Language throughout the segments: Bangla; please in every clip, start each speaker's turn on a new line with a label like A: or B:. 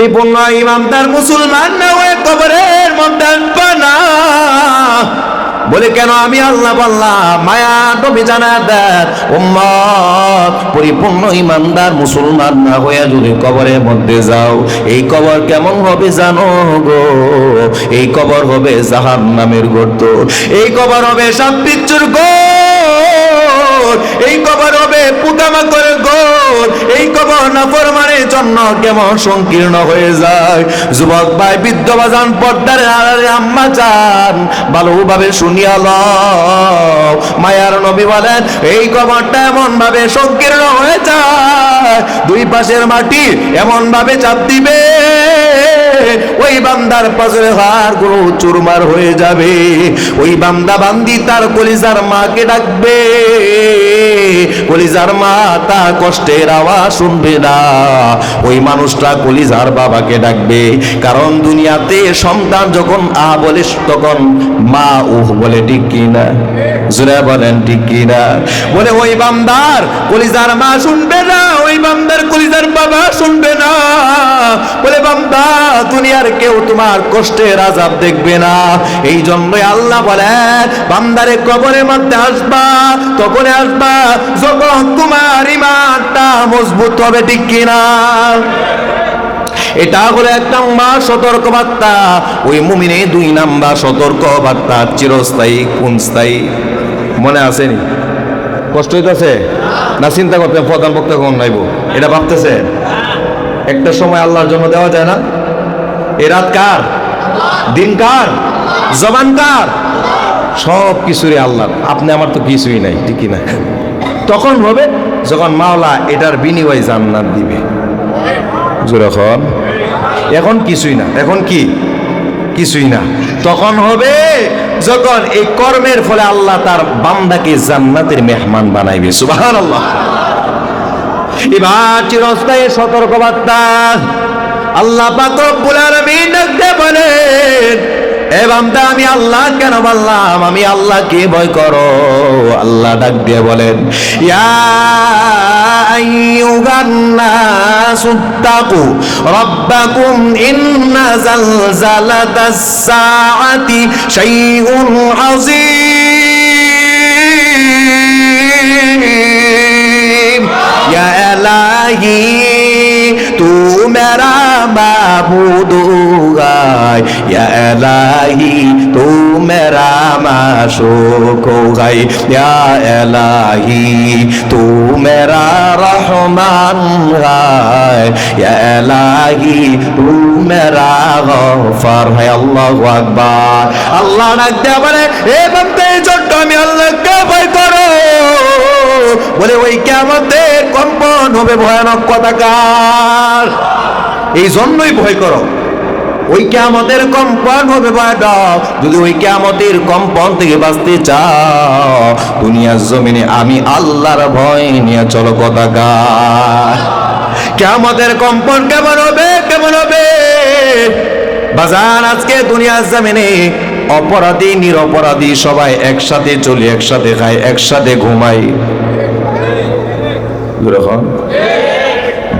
A: পরিপূর্ণ ইমানদার মুসলমান না হয়ে কবরের মধ্যে না বলে, কেন আমি আল্লাহ বললাম, মায়া নবী জানা দেন, উম্মত, পরিপূর্ণ ইমানদার মুসলমান না হয়ে যদি কবরের মধ্যে যাও, এই কবর কেমন হবে জানো গো? এই কবর হবে জাহান নামের গর্ত, এই কবর হবে সাপ পিচ্চুর এই কবর হবে পোকামাকড়ের গোর এই কবর নাফরমানের জন্য কেমন সংকীর্ণ হয়ে যায়। যুবক ভাই, বৃদ্ধ বাজান, পর্দার আড়ালে আম্মা চান। ভালোভাবে শুনিয়া লও। মায়ার নবী বলেন, এই কবরটা এমন ভাবে সংকীর্ণ হয়ে যায়। দুই পাশের মাটি এমন ভাবে চাপ দিবে। ওই বান্দার পাশে হারগুলো চুরমার হয়ে যাবে। ওই বান্দা বান্দি তার কলিজার মাকে ডাকবে। কলিজার মা তার কষ্টের আওয়াজ শুনবে না। ওই মানুষটা কলিজার বাবাকে ডাকবে। কারণ দুনিয়াতে সন্তান যখন আ বলে, তখন মা উহ বলে, ঠিক কিনা জুড়ে বলেন, ঠিক কিনা বলে, ওই বান্দার কলিজার মা শুনবে না, ওই বান্দার কলিজার বাবা শুনবে না। বলে, বান্দা দুনিয়ার কেউ তোমার কষ্টের আজাব দেখবে না। এই জন্যই আল্লাহ বলেন, বান্দারে কবরের মধ্যে আসবা তখন আসবা, যখন তোমার ইমানটা মজবুত হবে, ঠিক কিনা? এটা হলো এক নাম্বার সতর্ক বার্তা ওই মুমিনে দুই নাম্বার সতর্ক বার্তা চিরস্থায়ী কোন স্থায়ী মনে আসেনি কষ্ট হইতেছে? না চিন্তা করতে প্রধান বক্তা কখন নাইব? এটা ভাবতেছে একটা সময় আল্লাহর জন্য দেওয়া যায় না? এ রাত কার? দিন কার? জবান কার? সব কিছুরই আল্লাহ আপনি আমার তো কিছুই নাই, ঠিকই না? তখন হবে যখন মাওলা এটার বিনিময় জান্নাত দিবে। যখন এখন কিছুই না। এখন কি? কিছুই না। তখন হবে যখন এই কর্মের ফলে আল্লাহ তার বান্দাকে জান্নাতের মেহমান বানাইবে। সুবাহান আল্লাহ এবার চিরস্থায়ী সতর্কবার্তা। আল্লাহ পাক রব্বুল আলামিন ডাকতে বলেন, এ বান্দা, আমি আল্লাহ কেন বললাম আমি আল্লাহ কে ভয় করো? আল্লাহ ডাক দিয়ে বলেন, ইয়া আইয়ুহান নাসু তাকু রাব্বাকুম ইন্না জালজালাতাস সাআতি শাইউন আযীম। ইয়া تو میرا معبود ہوگا یا الہی تو میرا معشوق ہوگا یا الہی تو میرا رحمان ہے یا الہی تو میرا غفر ہے اللہ اکبر اللہ ডাক দেওয়া পারে এ বন্ধে ছোট্ট আমি আল্লাহকে ভয় করো বলে, ওই কেমতে কম্পন হবে, ভয়ানক কথাকার এই জন্যই ভয় করো। ওই কেমতের কম্পন হবে, ভয়ানক। যদি ওই কেমতের কম্পন থেকে বাঁচতে চাও, দুনিয়ার জমিনে আমি আল্লাহর ভয় নিয়ে চলো কথাকার কেমতের কম্পন কেমন হবে কেমন হবে? বাজার আজকে দুনিয়ার জমিনে, অপরাধী, নিরপরাধী সবাই একসাথে চলি, একসাথে খাই একসাথে ঘুমাই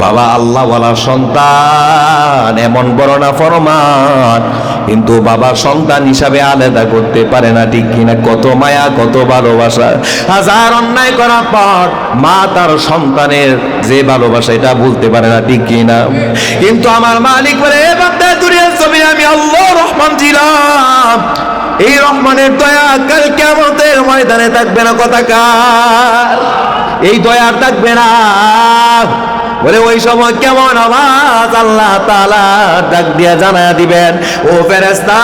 A: বাবা আল্লাহ বলা সন্তান এমন বড় না ফরমান কিন্তু বাবা সন্তান হিসাবে আলাদা করতে পারে না ঠিক কিনা? কত মায়া কত ভালোবাসা। হাজার অন্যায় করার পর মা তার সন্তানের যে ভালোবাসা এটা বলতে পারে না ঠিক কিনা? কিন্তু আমার মালিক বলে "এ বান্দা, দুনিয়ার জমিনে আমি আল্লাহ রহমান ছিলাম। এই রহমানের দয়া কাল কেমতের ময়দানে থাকবে না কথাকার এই দয়ার থাকবে না। বলে ওই সময় কেমন আওয়াজ আল্লাহ তালা ডাক দিয়া জানা দিবেন। ও ফেরেস্তা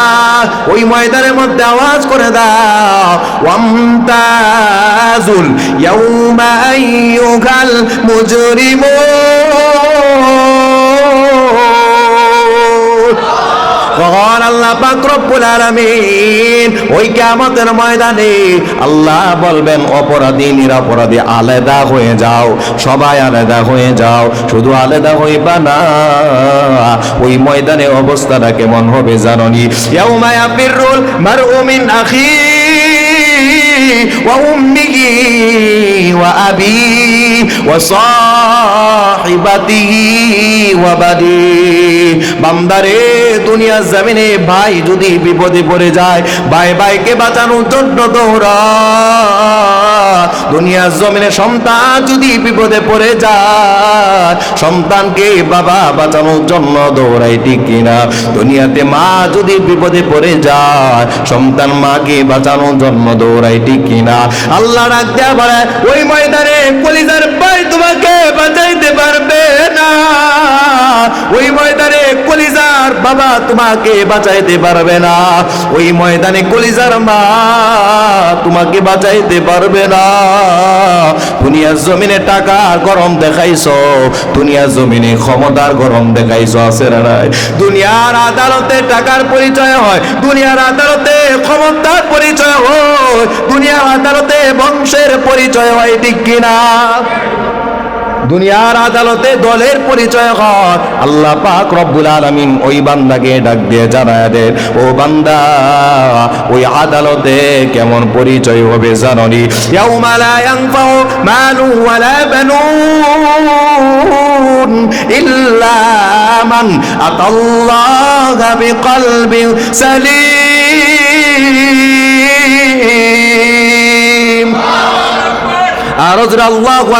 A: ওই ময়দানের মধ্যে আওয়াজ করে দাও। ওয়ামতাজুল ইয়াউমা আইয়ুহাল মুজরিমুন। কখন আল্লাহ পাক রব্বুল ওই কিয়ামতের ময়দানে আল্লাহ বলবেন, অপরাধী, নিরপরাধী, আলাদা হয়ে যাও, সবাই আলাদা হয়ে যাও, শুধু আলাদা হইবা না। ওই ময়দানে অবস্থাটা কেমন হবে জাননি? ইয়াউমা ইয়াফিরুল মারউ মিন আখি। وأمه وأبيه وصاحبته وبنيه বান্দারে দুনিয়ার জমিনে ভাই যদি বিপদে পড়ে যায় ভাই ভাইকে বাঁচানোর জন্য দৌড়া দুনিয়ার জমিনে সন্তান যদি বিপদে পড়ে যায় সন্তানকে বাবা বাঁচানোর জন্য দৌড়াই ঠিক কিনা দুনিয়াতে মা যদি বিপদে পড়ে যায় সন্তান মাকে বাঁচানোর জন্য দৌড়াই ঠিক কিনা? আল্লাহ দেয়া বলে, ওই ময়দানে কলিজার ভাই তোমাকে বাঁচাইতে পারবে না। ওই ময়দানে কলিজার বাবা তোমাকে বাঁচাইতে পারবে না। ওই ময়দানে কলিজার মা তোমাকে বাঁচাইতে পারবে না। দুনিয়ার জমিনে টাকা গরম দেখাইছো, দুনিয়ার জমিনে ক্ষমতার গরম দেখাইছো, আছে দুনিয়ার আদালতে টাকার পরিচয় হয়, দুনিয়ার আদালতে ক্ষমতার পরিচয় হয় দুনিয়ার আদালতে বংশের পরিচয় হয়, ঠিক কিনা? দুনিয়ার আদালতে দলের পরিচয় হয়। আল্লাহ পাক রব্বুল আলামিন ওই বান্দাকে ডাক দিয়ে জানায় দেন, ও বান্দা, ওই আদালতে কেমন পরিচয় হবে জাননি? ইয়াউমা লা ইয়ানফাউ মালু ওয়ালা বানুন ইল্লা মান আতাল্লাহা বিকলবিন সালিম। আল্লাহু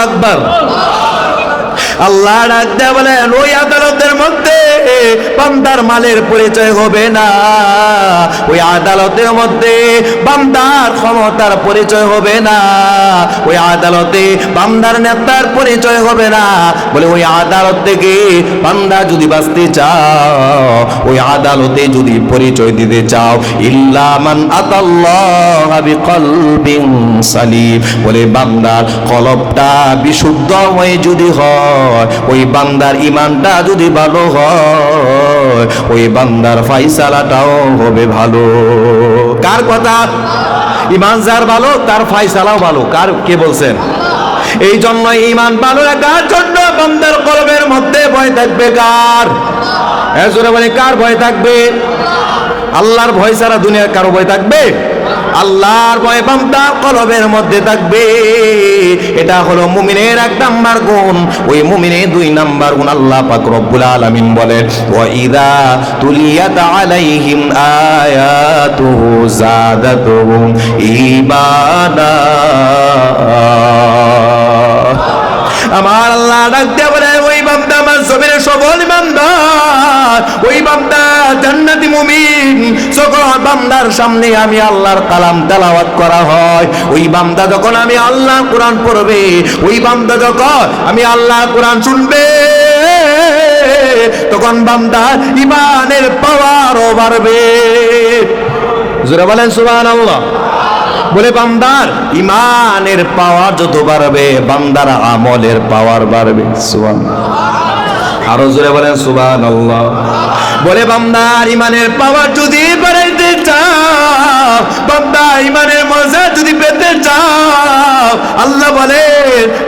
A: আল্লাহ ডাক দেয় বলেন ওই আদালতের মধ্যে বান্দার মালের পরিচয় হবে না। ওই আদালতের মধ্যে বান্দার ক্ষমতার পরিচয় হবে না। ওই আদালতে বান্দার নেতার পরিচয় হবে না। বলে ওই আদালত থেকে বান্দা যদি বাঁচতে চাও, ওই আদালতে যদি পরিচয় দিতে চাও ইল্লামান আতাল্লাহ বিকলবিন সালিম। বলে বান্দার কলবটা বিশুদ্ধ হয়ে যদি হয়, ওই বান্দার ইমানটা যদি ভালো হয় ওই বান্দার ফাইসালাটাও হবে ভালো। কার কথা? ইমান যার ভালো, তার ফাইসালাও ভালো। কার, কে বলছেন? এই জন্য ইমান ভালো রাখার জন্য বান্দার কলবের মধ্যে ভয় থাকবে কার? হ্যাঁ জোরে বলে কার ভয় থাকবে? আল্লাহর ভয় ছাড়া দুনিয়ার কারও ভয় থাকবে? আল্লাহর ভয় বান্দা কলবের মধ্যে থাকবে। এটা হলো মুমিনের এক নাম্বার গুণ। ওই মুমিনের দুই নাম্বার গুণ আল্লাহ পাক রব্বুল আলামিন বলেন, ওয়া ইদা তুলিয়াত আলাইহিম আয়াতুহু জাদাতুহুম ঈমানা। আমার আল্লাহ ডাক দিয়ে বলে ওই বান্দা আমার জমিনের সবল ইমানদার, ওই বান্দা জান্নাতি মুমিন। সকল বান্দার সামনে আমি আল্লাহর কালাম তেলাওয়াত করা হয়। ওই বান্দা যখন আমি আল্লাহ কোরআন পড়বে, ওই বান্দা যখন আমি আল্লাহ কোরআন শুনবে, তখন বান্দার ইমানের পাওয়ারও বাড়বে। জোরে বলেন সুবহানাল্লাহ। বলে বান্দার ইমানের পাওয়ার যত বাড়বে, বান্দার আমলের পাওয়ার বাড়বে। সুবান আরও জোরে বলেন সুবান বলে বান্দার ইমানের পাওয়ার যদি বাড়াইতে চাও, বান্দা ইমানের মজা যদি পেতে চাও, আল্লাহ বলে,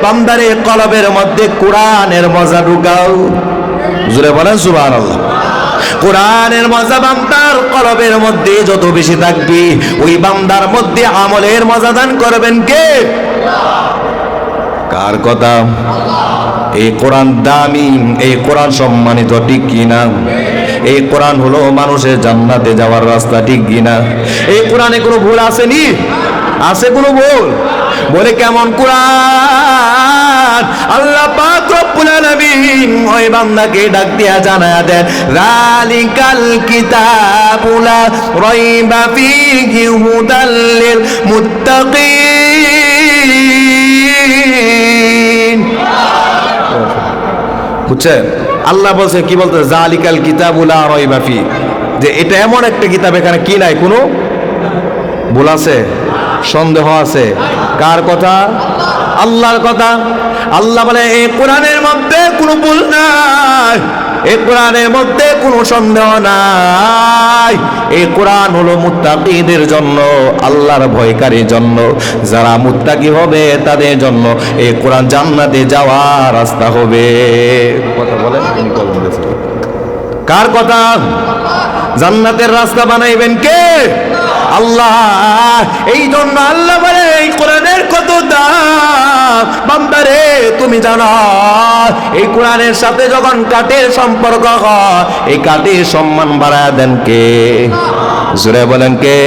A: বান্দারে কলবের মধ্যে কোরআনের মজা ঢুকাও। জোরে বলেন সুবান আল্লাহ কোরআনের মজা বান্দার কলবের মধ্যে যত বেশি থাকবে, ওই বান্দার মধ্যে আমলের মজা দান করবেন কে? কার কথা? এই কোরআন দামি, এই কোরআন সম্মানিত, ঠিক কিনা? এই কোরআন হলো মানুষের জান্নাতে যাওয়ার রাস্তা, ঠিক কিনা? এই কোরআনে কোনো ভুল আসেনি? আছে কোনো ভুল? বলে কেমন কোরআন? আল্লাহ পাক রব্বুল আলামিন, ওই বান্দাকে ডাক দিয়া জানায়া দেন যালিকাল কিতাবুলা রাইবা ফীহি হুদাল লিল মুত্তাকিন। বুঝছেন? আল্লাহ বলছে, কি বলতে, জালিকাল কিতাবুলা রয় বাফি যে এটা এমন একটা কিতাব, এখানে কি নাই? কোনো ভুল আছে? সন্দেহ আছে? কার কথা? আল্লাহর কথা। আল্লাহ বলে এই কোরআনের মধ্যে কোনো ভুল নাই। এই কোরআনের মধ্যে কোনো সন্দেহ নাই। এই কোরআন হলো মুত্তাকিদের জন্য, আল্লাহর ভয়কারীর জন্য। যারা মুত্তাকি হবে, তাদের জন্য এই কোরআন জান্নাতে যাওয়ার রাস্তা হবে। কথা বলেন কার কথা? জান্নাতের রাস্তা বানাইবেন কে? আল্লাহ। এই জন্য আল্লাহ বলে, এই কোরআনের কত দাম? বান্দারে, তুমি জানো, এই কোরআনের সাথে যখন কাঠের সম্পর্ক এই কাঠের সম্মান বাড়ায় দেন কে? জুড়ে বলেন কে?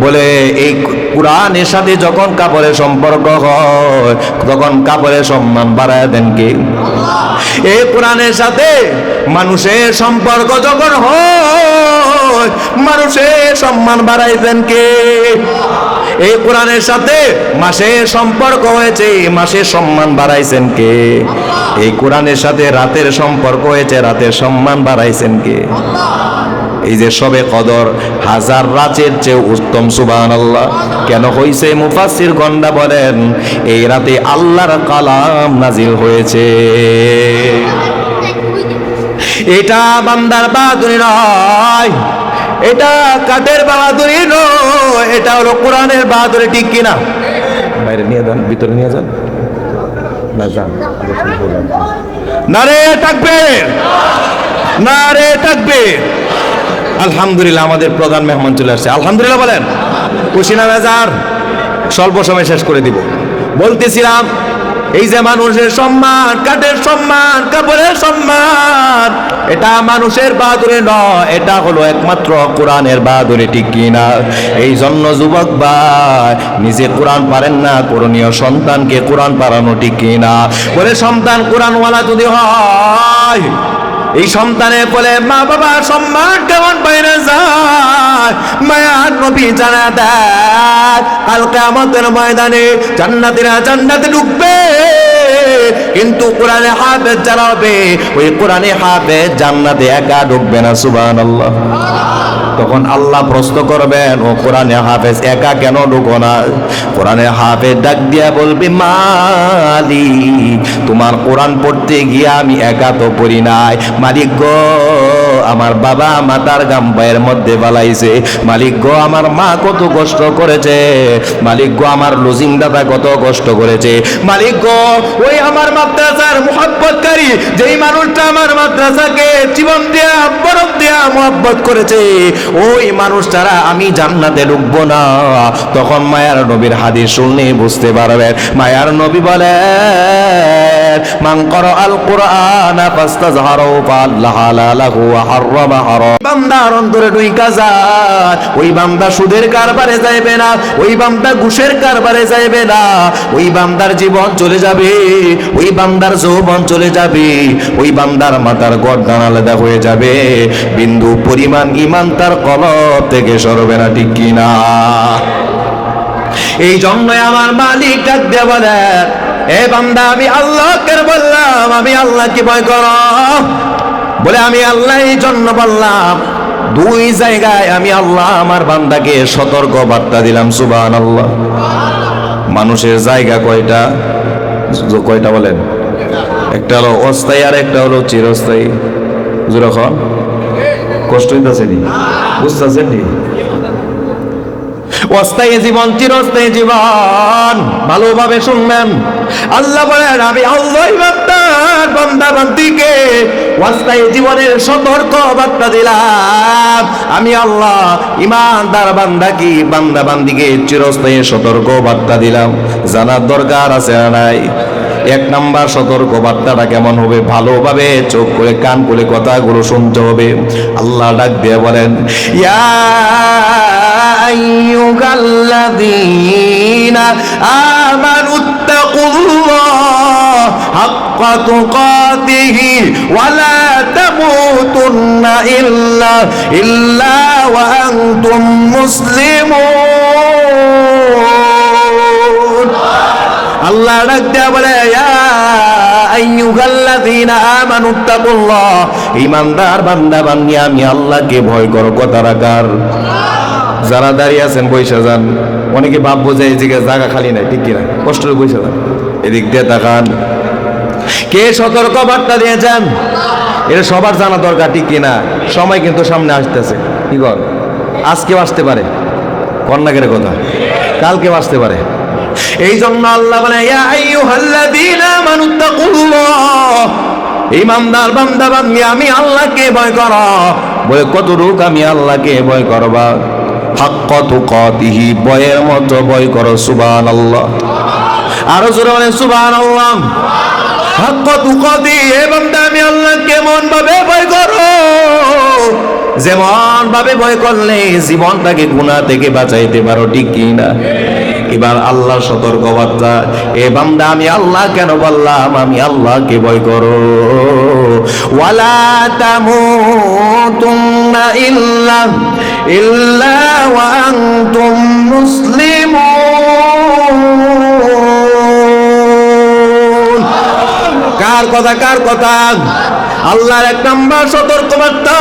A: বলে, এই কোরআনের সাথে যখন কাপড়ের সম্পর্ক হয়, তখন কাপড়ের সম্মান বাড়ায় দেন কে? এই কোরআনের সাথে মানুষের সম্পর্ক যখন হয়, মানুষের সম্মান বাড়াইবেন কে? এই কোরআনের সাথে মাসের সম্পর্ক হয়েছে, মাসের সম্মান বাড়াইছেন কে? এই কোরআনের সাথে রাতের সম্পর্ক হয়েছে, রাতের সম্মান বাড়াইছেন কে? এই যে সবে কদর হাজার রাতের চেয়ে উত্তম সুবান আল্লাহ কেন হইছে? মুফাসির গন্ডা বলেন এই রাতে আল্লাহর কালাম নাজিল হয়েছে। এটা বান্দার বাহাদুরি নয় এটা কাঠের বাহাদুরি নয় এটা হলো কোরআনের বাহাদুরি ঠিক কিনা? বাইরে নিয়ে যান ভিতরে নিয়ে যান। না যান। না রে থাকবে না রে থাকবে। আলহামদুলিল্লাহ, আমাদের প্রধান মেহমান চলে আসছে। আলহামদুলিল্লাহ বলেন কুশিনা বাজার? স্বল্প সময় শেষ করে দিব। বলতেছিলাম, এই যে মানুষের সম্মান, কাঠের সম্মান, কাপড়ের সম্মান, এটা মানুষের বাহাদুরি নয়, এটা হলো একমাত্র কোরআনের বাহাদুরি, ঠিক কিনা এই জন্য যুবক ভাই, নিজে কোরআন পারেন না, করণীয় সন্তানকে কোরআন পারানো ঠিক কিনা বলে সন্তান কোরআনওয়ালা যদি হয় এই সন্তানের বলে, মা বাবা, সম্মান কেমন বাইরে যায়? মায়ার নবী জানা দেয় কালকে আমাদের ময়দানে জান্নাতিরা জান্নাতে ঢুকবে। কিন্তু কোরআনে হাফেজ যারা হবে ওই কোরআনে হাফেজ জান্নাতে একা ঢুকবে না সুবান আল্লাহ তখন আল্লাহ প্রশ্ন করবেন, ও কোরআনে হাফেজ, একা কেন ঢুকো না? কোরআনে হাফেজ ডাক দিয়া বলবি, মালি, তোমার কোরআন পড়তে গিয়ে আমি একা তো পড়ি নাই। মালিক গো আমার বাবা মাতার গাম পায়ের মধ্যে বালাইছে মালিক গো, আমার মা কত কষ্ট করেছে। মালিক গো, আমার লুজিং দাদা কত কষ্ট করেছে। মালিক গো, ওই আমার মাদ্রাসার মোহাব্বতকারী, যেই মানুষটা আমার মাদ্রাসাকে জীবন দেয়া বরফ দেয়া মোহাব্বত করেছে, ওই মানুষটারা আমি জান্নাতে ঢুকবো না। তখন মায়ার নবীর হাদিস শুনলে বুঝতে পারবেন। মায়ার নবী বলে মান কর আল কোরআন ফাস্তাজহারু ফাল্লাহ লাহু ওয়া হাররামা হারাম বান্দার অন্তরে যায়। ওই বান্দা সুদের কারবারে যাইবে না। ওই বান্দা ঘুষের কারবারে যাইবে না। ওই বান্দার জীবন চলে যাবে। ওই বান্দার যৌবন চলে যাবে। ওই বান্দার গর্দান আলাদা হয়ে যাবে। বিন্দু পরিমাণ ইমান তার কলব থেকে সরবে না, ঠিক কিনা এই জন্যই আমার মালিক ডাক দিয়ে এ বান্দা, আমি আল্লাহকে বললাম, আমি আল্লাহকে ভয় কর। বলে, আমি আল্লাহ, এই জন্য বললাম, দুই জায়গায় আমি আল্লাহ, আমার বান্দাকে সতর্ক বার্তা দিলাম সুবান আল্লাহ মানুষের জায়গা কয়টা? কয়টা বলেন? একটা হলো অস্থায়ী, আর একটা হলো চিরস্থায়ী। যখন কষ্ট হইতেছে নি? বুঝতেছেন নি? অস্থায়ী জীবন, চিরস্থায়ী জীবন। ভালোভাবে শুনবেন। আল্লাহ বলেন, আমি আল্লাহ বান্দা বান্দিকে অস্থায়ী জীবনের সতর্ক বার্তা দিলাম। আমি আল্লাহ ইমানদার বান্দা কি বান্দা বান্দিকে চিরস্থায়ী সতর্ক বার্তা দিলাম। জানার দরকার আছে নাই? এক নাম্বার সতর্ক বার্তাটা কেমন হবে? ভালোভাবে চোখ করে কান করে কথাগুলো শুনতে হবে। আল্লাহ ডাক দিয়ে বলেন, ইয়া আইয়ুহাল্লাযীনা আমানুত্তাকুল্লাহ হাক্কা তুকাতিহি ওয়া লা তামুতুন্না ইল্লা ইল্লা ওয়া আনতুম মুসলিমুন। আল্লাহ ডাক দেয়া বলে ঈমানদার বান্দা বান্দি আমি ভয় যারা দাঁড়িয়ে আছেন যান। অনেকে খালি নাই কষ্ট এদিক তাকান। কে সতর্ক বার্তা এটা সবার জানা দরকার, ঠিক কিনা? সময় কিন্তু সামনে আসতেছে। কি কর? আজকেও আসতে পারে। কন্যাকের কথা? কালকেও আসতে পারে। এই জন্য আল্লাহ বলে ইমানদার বান্দা বান্দি, আমি আল্লাহকে ভয় করো। বলে কত রূপ আমি আল্লাহকে ভয় করবা? হাক্ক তুকাতিহি বয়ের মতো ভয় করো, সুবহানাল্লাহ। আরও জোরে বলেন, সুবহানাল্লাহ। হাক্ক তুকাতি এ বান্দা, আমি আল্লাহ কেমন ভাবে ভয় করো। যেমন ভাবে ভয় করলে জীবনটাকে গুনাহ থেকে বাঁচাইতে পারো, ঠিক কি না এবার আল্লাহ সতর্ক বার্তা। এ বান্দা, আমি আল্লাহ কেন বললাম? আমি আল্লাহকে ভয় করো। তামুতুন্না ইল্লা কার কথা? কার কথা? আল্লাহর এক নাম্বার সতর্ক বার্তা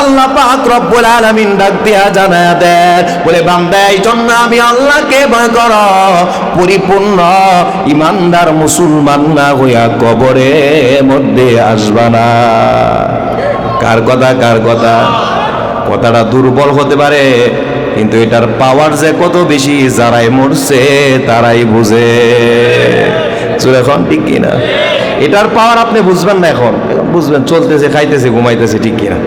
A: আল্লাহ পাক রব্বুল আলামিন ডাক দিয়া জানায়া দেন। বলে, বান্দা, এই জন্য আমি আল্লাহকে ভয় কর পরিপূর্ণ, ইমানদার মুসলমান না হইয়া কবরের মধ্যে আসবা না। কার কথা কার কথা? কথাটা দুর্বল হতে পারে, কিন্তু এটার পাওয়ার যে কত বেশি, যারাই মরছে, তারাই বুঝে। এখন ঠিক কিনা? এটার পাওয়ার আপনি বুঝবেন না এখন। বুঝবেন চলতেছে খাইতেছে ঘুমাইতেছে ঠিক কিনা।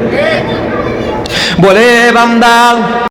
A: বলে বান্দা